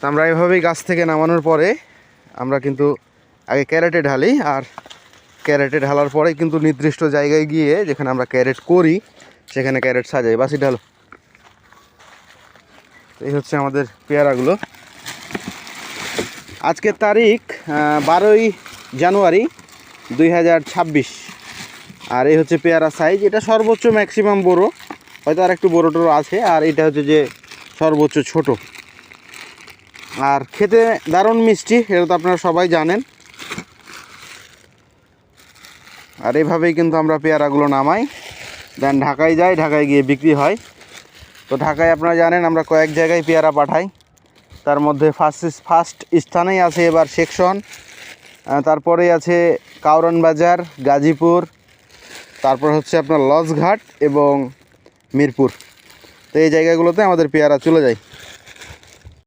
তো আমরা এভাবেই গাছ থেকে নামানোর পরে আমরা কিন্তু আগে ক্যারেটে ঢালি আর ক্যারেটে ঢালার পরে কিন্তু নির্দিষ্ট জায়গায় গিয়ে যেখানে আমরা ক্যারেট করি, সেখানে ক্যারেট সাজাই। বাসি ঢালো। এই হচ্ছে আমাদের পেয়ারাগুলো। আজকের তারিখ বারোই জানুয়ারি দুই ছাব্বিশ। আর এই হচ্ছে পেয়ারা সাইজ এটা সর্বোচ্চ ম্যাক্সিমাম বড়। হয়তো আর একটু বড় টড়ো আছে। আর এটা হচ্ছে যে সর্বোচ্চ ছোট। আর খেতে দারুণ মিষ্টি, এটা তো আপনারা সবাই জানেন। আর এভাবেই কিন্তু আমরা পেয়ারাগুলো নামাই। দেন ঢাকায় যাই, ঢাকায় গিয়ে বিক্রি হয়। তো ঢাকায় আপনারা জানেন, আমরা কয়েক জায়গায় পেয়ারা পাঠাই। তার মধ্যে ফার্স্ট ফার্স্ট স্থানেই আছে এবার সেকশন তারপরে আছে কাউরান বাজার, গাজীপুর, তারপর হচ্ছে আপনার লজঘাট এবং মিরপুর। তো এই জায়গাগুলোতে আমাদের পেয়ারা চলে যায়।